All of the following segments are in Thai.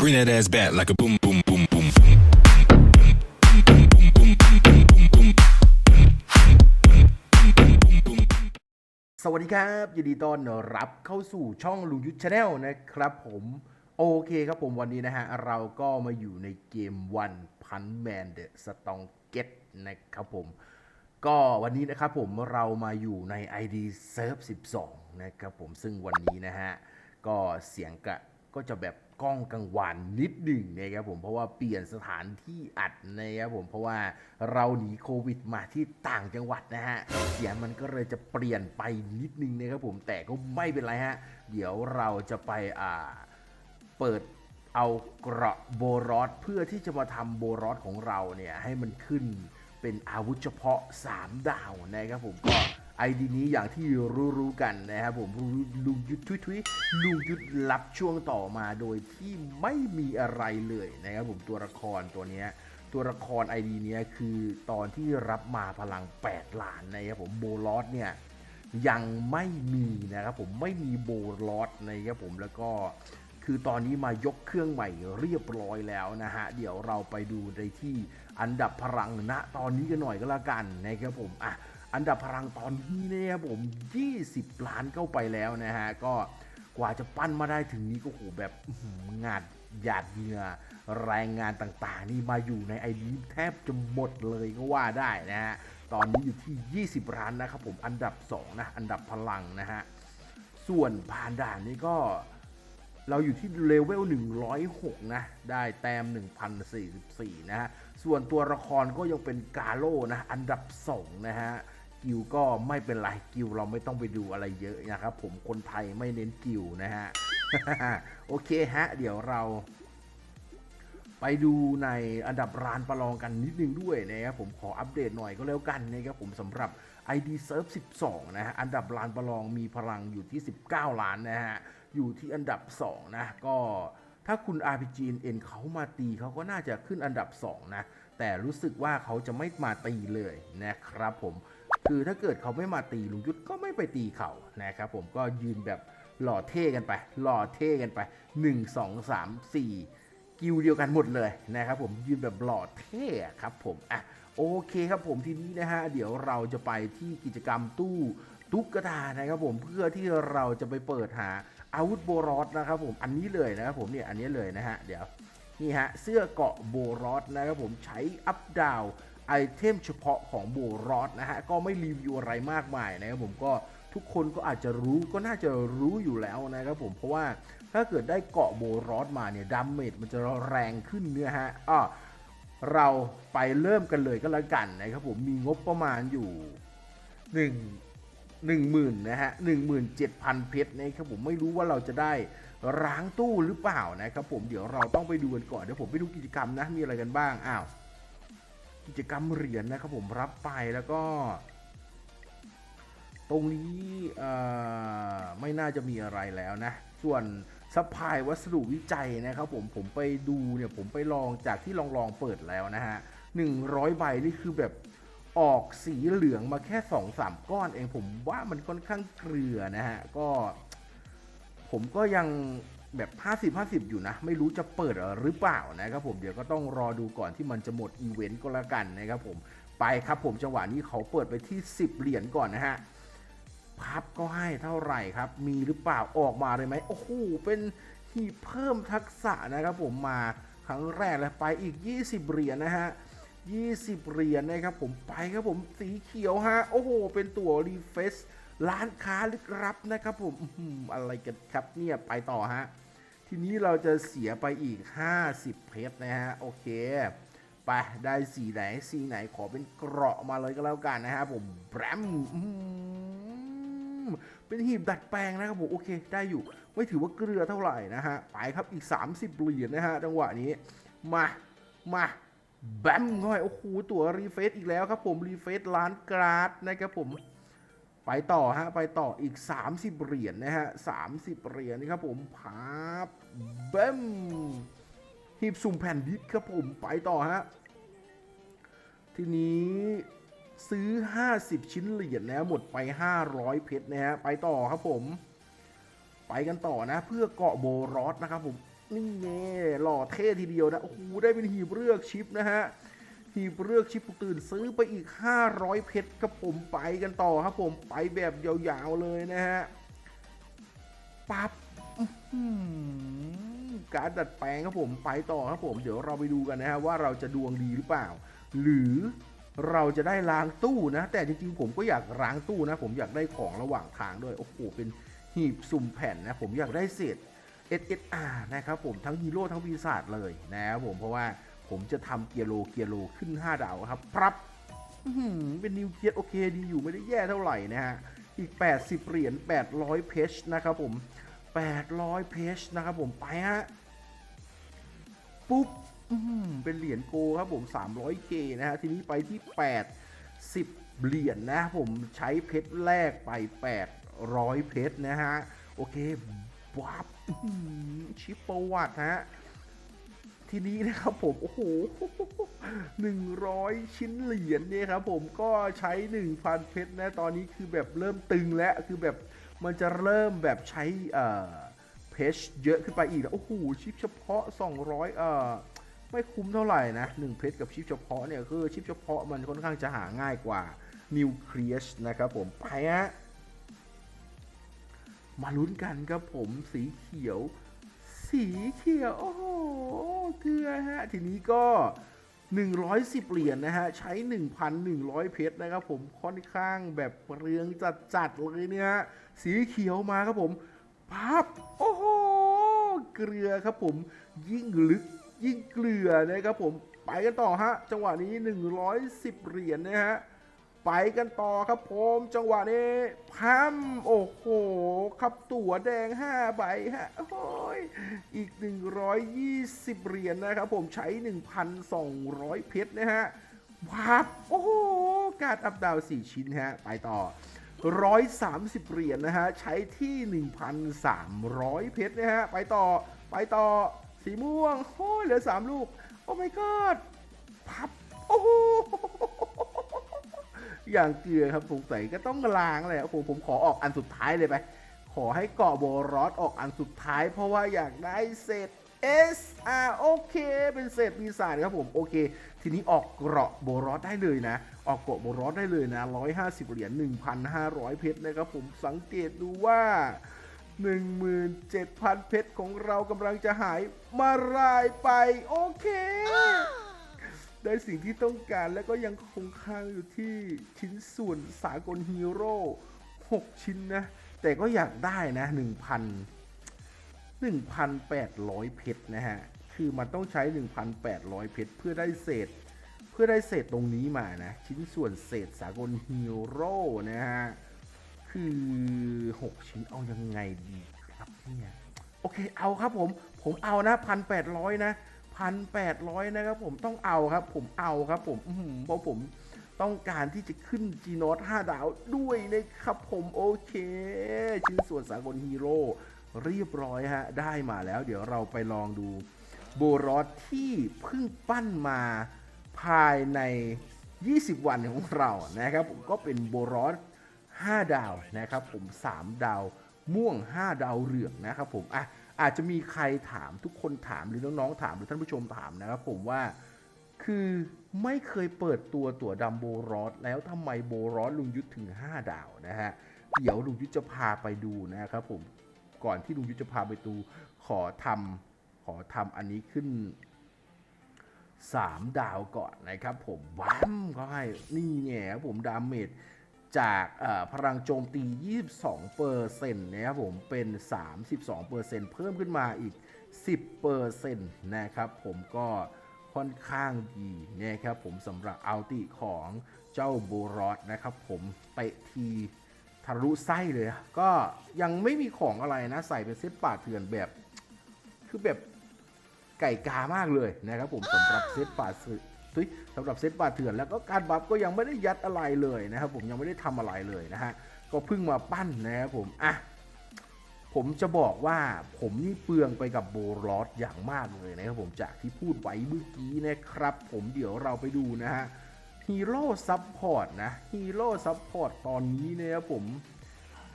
Bring that ass back like a boom, boom, boom, boom, boom. สวัสดีครับยินดีต้อนรับเข้าสู่ช่องลุงยุทธชาแนลนะครับผมโอเคครับผมวันนี้นะฮะ เราก็มาอยู่ในเกม One Punch Man The Strong Get นะครับผม ก็วันนี้นะครับผมเรามาอยู่ใน ID Serve 12 นะครับผมซึ่งวันนี้นะฮะ ก็เสียงกะ ก็จะแบบกล้องกังวานนิดหนึ่งนะครับผมเพราะว่าเปลี่ยนสถานที่อัดนะครับผมเพราะว่าเราหนีโควิดมาที่ต่างจังหวัดนะฮะเสียงมันก็เลยจะเปลี่ยนไปนิดนึงนะครับผมแต่ก็ไม่เป็นไรฮะเดี๋ยวเราจะไปอ่าเปิดเอาเกราะโบรอสเพื่อที่จะมาทำโบรอสของเราเนี่ยให้มันขึ้นเป็นอาวุธเฉพาะ 3 ดาวนะครับผมก็ ไอดีนี้อย่างที่รู้ๆกันนะครับผมลุงยุทธทุยทุยลุงยุทธรับช่วงต่อมาโดยที่ไม่มีอะไรเลยนะครับผมตัวละครตัวเนี้ยตัวละครไอดีเนี้ยคือตอนที่รับมาพลัง 8 ล้านนะครับผมโบรอสเนี่ยยังไม่มีนะครับผมไม่มีโบลอสนะครับผมแล้วก็คือตอนนี้มายกเครื่องใหม่เรียบร้อยแล้วนะฮะ เดี๋ยวเราไปดูในที่อันดับพลังณตอนนี้กันหน่อยก็แล้วกันนะครับผมอะ อันดับพลังตอนนี้เนี่ยครับผม 20 ล้านเข้าไปแล้วนะฮะ ก็กว่าจะปั้นมาได้ถึงนี้ก็โหแบบหงานหยาดเหงื่อแรงงานต่างๆ นี่มาอยู่ในไอดีแทบจะหมดเลยก็ว่าได้นะฮะ ตอนนี้อยู่ที่ 20 ล้านนะครับผมอันดับ 2 นะ อันดับพลังนะฮะ ส่วนผ่านด่านนี้ก็เราอยู่ที่เลเวล 106 นะ ได้แต้ม 1044 นะฮะ ส่วนตัวละครก็ยังเป็นกาโลนะ อันดับ 2 นะฮะ กิวก็ไม่เป็นไรกิวเราไม่ต้องไปดูอะไรเยอะนะครับผมคนไทยไม่เน้นกิวนะฮะ โอเคฮะ เดี๋ยวเราไปดูในอันดับร้านประลองกันนิดนึงด้วยนะครับผมขออัปเดตหน่อยก็แล้วกันนะครับผมสำหรับ ID Serve 12 นะฮะอันดับร้านประลองมีพลังอยู่ที่ 19 ล้านนะฮะอยู่ที่อันดับ 2 นะ ก็ถ้าคุณ RPG NN เขามาตีเขาก็น่าจะขึ้นอันดับ 2 นะ แต่รู้สึกว่าเขาจะไม่มาตีเลยนะครับผม คือถ้าเกิดเขาไม่มาตีลุงยุทธก็ไม่ไปตีเขานะครับผมก็ยืนแบบหล่อเท่กันไป หล่อเท่กันไป 1 2 3 4 กิวเดียวกันหมดเลยนะครับผมยืนแบบหล่อเท่ครับผมอะโอเคครับผมทีนี้นะฮะเดี๋ยวเราจะไปที่กิจกรรมตู้ตุ๊กตานะครับผมเพื่อที่เราจะไปเปิดหาอาวุธโบรอสนะครับผมอันนี้เลยนะครับผมเนี่ยอันนี้เลยนะฮะเดี๋ยวนี่ฮะเสื้อเกาะโบรอสนะครับผมใช้อัพดาว ไอเทมเฉพาะของโบรอสนะฮะ ก็ไม่รีวิวอะไรมากมายนะครับผมก็ทุกคนก็อาจจะรู้ก็น่าจะรู้อยู่แล้วนะครับผมเพราะว่าถ้าเกิดได้เกาะโบรอสมาเนี่ยดาเมจมันจะแรงขึ้นเนี่ยฮะอะเราไปเริ่มกันเลยก็แล้วกันนะครับผมมีงบประมาณอยู่ 1 1 0,000นะฮะ17,000 เพชรนะครับผมไม่รู้ว่าเราจะได้ร้างตู้หรือเปล่านะครับผมเดี๋ยวเราต้องไปดูกันก่อนเดี๋ยวผมไปดูกิจกรรมนะมีอะไรกันบ้างอ้าว กิจกรรมเหรียญนะครับผมรับไปแล้วก็ ตรงนี้ไม่น่าจะมีอะไรแล้วนะ ส่วนซัพพลายวัสดุวิจัยนะครับผมผมไปดูเนี่ยผมไปลองจากที่ลองลองเปิดแล้วนะฮะ100ใบนี่คือแบบออกสีเหลืองมาแค่2-3ก้อนเองผมว่ามันค่อนข้างเกลือนะฮะก็ ผมก็ยัง แบบ 50-50 อยู่นะ ไม่รู้จะเปิดหรือเปล่านะครับผมเดี๋ยวก็ต้องรอดูก่อนที่มันจะหมดอีเวนต์ก็แล้วกันนะครับผมไปครับผมจังหวะนี้เขาเปิดไปที่ 10 เหรียญก่อนนะฮะพับก็ให้เท่าไหร่ครับ มีหรือเปล่าออกมาเลยไหมโอ้โหเป็นหีบเพิ่มทักษะนะครับผมมาครั้งแรกแล้วไปอีก 20 เหรียญนะฮะ20 เหรียญนะครับผมไปครับผมสีเขียวฮะโอ้โห เป็นตัวรีเฟสร้านค้าลึกลับนะครับผมอื้อหืออะไรกันครับเนี่ยไปต่อฮะ ทีนี้เราจะเสียไปอีก 50 เพชรนะฮะ โอเค ไปได้สีไหนสีไหนขอเป็นเกราะมาเลยก็แล้วกันนะฮะผมแบมเป็นหีบดัดแปลงนะครับผม โอเค ได้อยู่ ไม่ถือว่าเกลือเท่าไหร่นะฮะ ไปครับอีก 30เหรียญนะฮะจังหวะนี้ มา มาแบมง่อย โอ้โห ตัวรีเฟซอีกแล้วครับผม รีเฟซล้านกราดนะครับผม ไปต่อฮะ ไปต่ออีก 30 เหรียญนะฮะ30เหรียญนะครับผมพับแบมหีบสุ่มแผ่นดิสครับผมไปต่อฮะ ทีนี้ซื้อ 50 ชิ้นเหรียญนะหมดไป 500 เพชรนะฮะไปต่อครับผม ไปกันต่อนะ เพื่อเกาะโบรอสนะครับผมนี่แน่หล่อเท่ทีเดียวนะโอ้โหได้เป็นหีบเลือกชิปนะฮะ หีบเลือกชิปตื่นซื้อไปอีก 500 เพชรครับผมไปกันต่อครับผมไปแบบยาวๆเลยนะฮะปั๊บการดัดแปลงครับผมไปต่อครับผม เดี๋ยวเราไปดูกันนะฮะว่าเราจะดวงดีหรือเปล่า หรือเราจะได้ล้างตู้นะ แต่จริงๆผมก็อยากล้างตู้นะ ผมอยากได้ของระหว่างทางด้วย โอ้โห เป็นหีบสุ่มแผ่นนะ ผมอยากได้เศษ SSR นะครับผมทั้งฮีโร่ทั้งปีศาจเลยนะครับผมเพราะว่า ผมจะทำเกียร์โลเกียร์โลขึ้น 5 ดาวครับปรับเป็นนิวเคลียสโอเคดีอยู่ไม่ได้แย่เท่าไหร่นะฮะ อีก 80 เหรียญ 800 เพชรนะครับผม 800 เพชรนะครับผมไปฮะ ปุ๊บเป็นเหรียญโกครับผม 300K นะฮะ ทีนี้ไปที่80เหรียญนะครับผมใช้เพชรแรกไป 800 เพชรนะฮะ โอเควับชิปประวัติฮะ ทีนี้นะครับผมโอ้โห100 ชิ้นเหรียญเนี่ยครับผมก็ใช้ 1,000 เพชรนะตอนนี้คือแบบเริ่มตึงแล้วคือแบบมันจะเริ่มแบบใช้เอ่อเพชรเยอะขึ้นไปอีกแล้วโอ้โหชิปเฉพาะ 200เอ่อไม่คุ้มเท่าไหร่นะ1เพชรกับชิปเฉพาะเนี่ยคือชิปเฉพาะมันค่อนข้างจะหาง่ายกว่า นิวเคลียสนะครับผมไปฮะมาลุ้นกันครับผมสีเขียว สีเขียว โอ้โห เกลือฮะ ทีนี้ก็ 110 เหรียญนะฮะ ใช้ 1,100 เพชรนะครับผมค่อนข้างแบบเรืองจัดๆเลยเนี่ยฮะสีเขียวมาครับผมพับโอ้โห เกลือครับผม ยิ่งลึกยิ่งเกลือนะครับผม ไปกันต่อฮะ จังหวะนี้ 110 เหรียญนะฮะ ไปกันต่อครับผมจังหวะนี้พัมโอ้โหครับตั๋วแดง 5 ใบฮะโอ้ยอีก 120 เหรียญนะครับผมใช้ 1,200 เพชรนะฮะวับโอ้โหการอัพดาว 4 ชิ้นฮะ ไปต่อ 130 เหรียญนะฮะ ใช้ที่ 1,300 เพชรนะฮะ ไปต่อไปต่อสีม่วงโอ้ยเหลือ 3 ลูก โอ้ my god พับโอ้โห อย่างเกลือครับสงสัยก็ต้องล้างเลยโอ้โหผมขอออกอันสุดท้ายเลยไป ขอให้เกาะโบรอสออกอันสุดท้าย เพราะว่าอยากได้เศษ S R โอเค เป็นเศษปีศาจครับผม โอเค ทีนี้ออกเกราะโบรอสได้เลยนะ ออกเกราะโบรอสได้เลยนะ 150 เหรียญ 1,500 เพชรนะครับผมสังเกตดูว่า 17,000 เพชรของเรากำลังจะหายมารายไป โอเค ได้สิ่งที่ต้องการแล้วก็ยังคงค้างอยู่ที่ชิ้นส่วนสากลฮีโร่6 ชิ้นนะ แต่ก็อยากได้นะ 1,000 1,800 เพชรนะฮะ คือมันต้องใช้ 1,800 เพชรเพื่อได้เศษ เพื่อได้เศษตรงนี้มานะ ชิ้นส่วนเศษสากลฮีโร่นะฮะ คือ 6 ชิ้นเอายังไงดีครับเนี่ย โอเคเอาครับผม ผมเอานะพันแปดร้อยนะ พันแปดร้อยนะครับผมต้องเอาครับ ผมเอาครับผมอื้อหือเพราะผมต้องการที่จะขึ้นจีโนต5ดาวด้วยนะครับผมโอเค ชิ้นส่วนสากลฮีโร่เรียบร้อยฮะ ได้มาแล้วเดี๋ยวเราไปลองดูโบรอสที่เพิ่งปั้นมาภายใน 20 วันของเรานะครับ ผมก็เป็นโบรอส5 ดาวนะครับ ผม 3 ดาวม่วง 5 ดาวเหลืองนะครับผมอะ อาจจะมีใครถามทุกคนถามหรือน้องๆถามหรือท่านผู้ชมถามนะครับผมว่าคือไม่เคยเปิดตัวตัวดำโบรอสแล้วทำไมโบรอสลุงยุทธถึง 5 ดาวนะฮะ เดี๋ยวลุงยุทธจะพาไปดูนะครับผมก่อนที่ลุงยุทธจะพาไปดูขอทำขอทำอันนี้ขึ้น 3 ดาวก่อนนะครับผมว้ามก็ให้นี่ไงครับผมดาเมจ จากพลังโจมตี 22เปอร์เซ็นต์นะครับผม เป็น 32เปอร์เซ็นต์เพิ่มขึ้นมาอีก 10เปอร์เซ็นต์นะครับผมก็ค่อนข้างดีนะครับผมสำหรับอัลติของเจ้าโบรอสนะครับผมเตะทีทะลุไส้เลย ก็ยังไม่มีของอะไรนะใส่เป็นเซตป่าเถื่อนแบบ คือแบบไก่กามากเลยนะครับผมสำหรับเซตป่า สึซุยสำหรับเซตป่าเถื่อนแล้วก็การบัฟก็ยังไม่ได้ยัดอะไรเลยนะครับผมยังไม่ได้ทำอะไรเลยนะฮะก็เพิ่งมาปั้นนะครับผมอะผมจะบอกว่าผมนี่เปลืองไปกับโบรอสอย่างมากเลยนะครับผมจากที่พูดไว้เมื่อกี้นะครับ ผมเดี๋ยวเราไปดูนะฮะฮีโร่ซับพอร์ตนะฮีโร่ซับพอร์ตตอนนี้นี่ยครับผม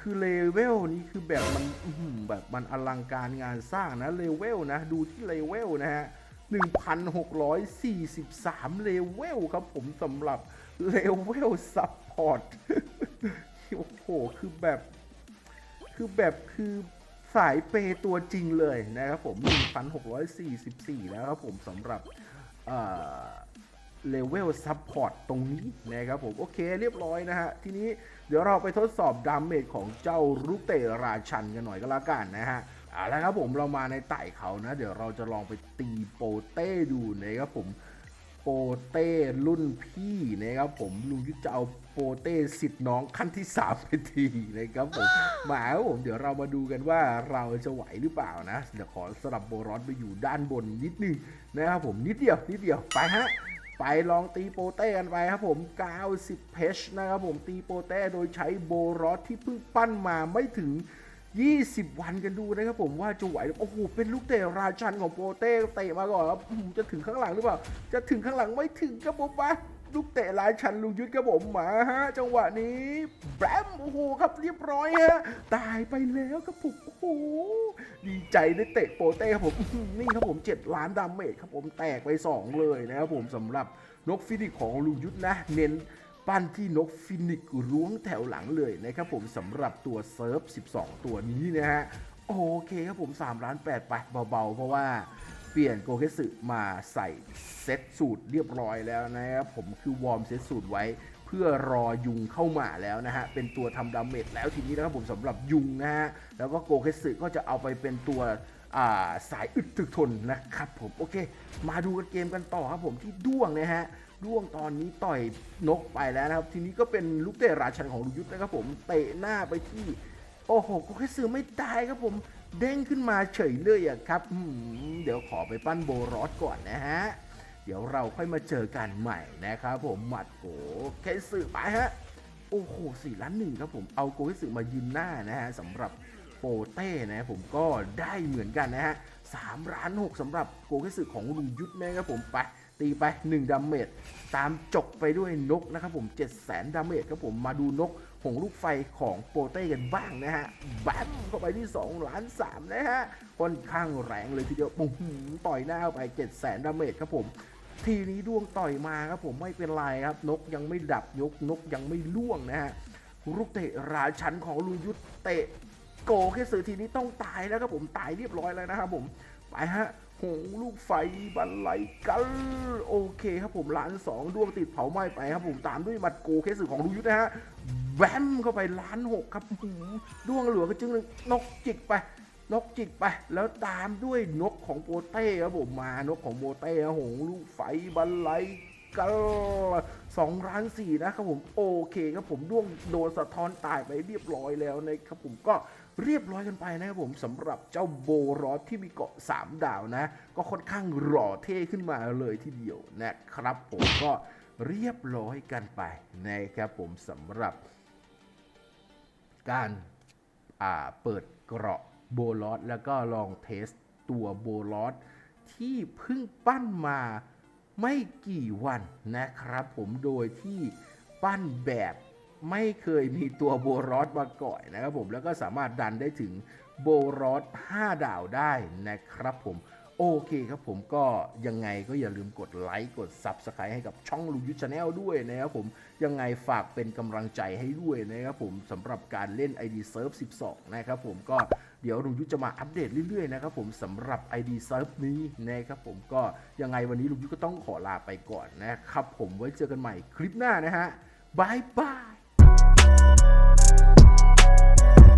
คือเลเวลนี้คือแบบมันแบบมันอลังการงานสร้างนะเลเวลนะ ดูที่เลเวลนะฮะ 1,643 เลเวลครับผมสำหรับเลเวลซัพพอร์ต โอ้โห คือแบบ คือแบบคือสายเปย์ตัวจริงเลยนะครับผม 1,644 แล้วครับผมสำหรับเลเวลซัพพอร์ตตรงนี้นะครับผม โอเคเรียบร้อยนะฮะ ทีนี้เดี๋ยวเราไปทดสอบดาเมจของเจ้าลูกเตราชันกันหน่อยก็แล้วกันนะฮะ เอาละครับผมเรามาในไต่เขานะ เดี๋ยวเราจะลองไปตีโปเต้ดูนะครับผมโปเต้รุ่นพี่นะครับผมลุงยุทธจะเอาโปเต้สิทธิ์น้องขั้นที่3ไปทีนะครับผมมาครับผมเดี๋ยวเรามาดูกันว่าเราจะไหวหรือเปล่านะเดี๋ยวขอสลับโบรอสไปอยู่ด้านบนนิดนึงนะครับผมนิดเดียวนิดเดียวไปฮะไปลองตีโปเต้กันไปครับผม 90 เพชนะครับผมตีโปเต้โดยใช้โบรอสที่เพิ่งปั้นมาไม่ถึง 20 วันกันดูนะครับผมว่าจะไหวหรือโอ้โหเป็นลูกเตะราชันของโปเต้เตะมาก่อนครับจะถึงข้างหลังหรือเปล่า จะถึงข้างหลังไม่ถึงครับผมปะลูกเตะราชันลุงยุทธครับผมมาฮะจังหวะนี้แบมโอ้โหครับเรียบร้อยฮะตายไปแล้วครับผมโอ้โหดีใจได้เตะโปเต้ครับผมนี่ครับผม 7 ล้านดาเมจครับผมแตกไป 2 เลยนะครับผมสำหรับนกฟินิกของลุงยุทธนะ เน้น ปั้นที่นกฟินิกซ์ล้วงแถวหลังเลยนะครับผมสำหรับตัวเซิร์ฟ 12 ตัวนี้นะฮะโอเคครับผม3ล้าน8ไปเบาๆ เพราะว่าเปลี่ยนโกเคสึมาใส่เซตสูตรเรียบร้อยแล้วนะครับผมคือวอร์มเซตสูตรไว้เพื่อรอยุงเข้ามาแล้วนะฮะ เป็นตัวทำดาเมจแล้วทีนี้นะครับผมสำหรับยุงนะฮะ แล้วก็โกเคสึก็จะเอาไปเป็นตัวาสายอึดถึกทนนะครับผม โอเค มาดูกันเกมกันต่อครับผมที่ด้วงนะฮะ ด้วงตอนนี้ต่อยนกไปแล้วนะครับ ทีนี้ก็เป็นลูกเตะราชันของลุยุทธนะครับผมเตะหน้าไปที่ โอ้โหก็แค่ซื้อไม่ตายครับผมเด้งขึ้นมาเฉยเลยอะครับเดี๋ยวขอไปปั้นโบรอสก่อนนะฮะเดี๋ยวเราค่อยมาเจอกันใหม่นะครับผมหมัดโกแค่ซื้อไปฮะโอ้โหสี่ล้านหนึ่งครับผมเอาโกเฮสึมายืนหน้านะฮะสำหรับโปเต้นะผมก็ได้เหมือนกันนะฮะสามล้านหกสำหรับโกเฮสึของลุงยุทธนะครับผมไป ตีไป 1ดาเมจตามจบไปด้วยนกนะครับผม7 0 0 0 0ดาเมจครับผมมาดูนกหงลูกไฟของโปเต้กันบ้างนะฮะบัมเข้าไปที่2ล้าน3นะฮะค่อนข้างแรงเลยทีเดียวปุ้งต่อยหน้าไป7 0 0 0 0 0ดาเมจครับผมทีนี้ดวงต่อยมาครับผมไม่เป็นไรครับ นกยังไม่ดับยกนกยังไม่ล่วงนะฮะลูกเตะราชันของลุงยุทธเตะโกแค่สื่อทีนี้ต้องตายแล้วครับผมตายเรียบร้อยแล้วนะครับผมไปฮะ หงลูกไฟบันไลกันโอเคครับผมล้านสองดวงติดเผาไหม้ไปครับผมตามด้วยมัดโกเคสึของลุยุทธนะฮะแบมเข้าไปล้านหกครับหือดวงเหลือก็จึงนกจิกไปนกจิกไป แล้วตามด้วยนกของโปเต้ครับผมมานกของโปเต้หงลูกไฟบันไลกันสองล้านสี่นะครับผมโอเคครับผมด้วงโดนสะท้อนตายไปเรียบร้อยแล้วนะครับผมก็ เรียบร้อยกันไปนะครับผมสำหรับเจ้าโบรอสที่มีเกาะ 3 ดาวนะ ก็ค่อนข้างหล่อเท่ขึ้นมาเลยทีเดียวนะครับผมก็เรียบร้อยกันไปนะครับผมสำหรับ การเปิดเกราะโบลอสแล้วก็ลองเทสตัวโบลอสที่เพิ่งปั้นมาไม่กี่วันนะครับผมโดยที่ปั้นแบบ ไม่เคยมีตัวโบลอสมาก่อนนะครับผมแล้วก็สามารถดันได้ถึงโบลอส5ดาวได้นะครับผมโอเคครับผมก็ยังไงก็อย่าลืมกดไลค์กด Subscribe ให้กับช่องลุงยุทธชาแนลด้วยนะครับผมยังไงฝากเป็นกำลังใจให้ด้วยนะครับผมสำหรับการเล่น ID Surf 12 นะครับผมก็เดี๋ยวลุงยุทธจะมาอัปเดตเรื่อยๆนะครับผมสำหรับ ID Surf นี้นะครับผมก็ยังไงวันนี้ลุงยุทธก็ต้องขอลาไปก่อนนะครับผมไว้เจอกันใหม่คลิปหน้านะฮะบายบาย Thank you.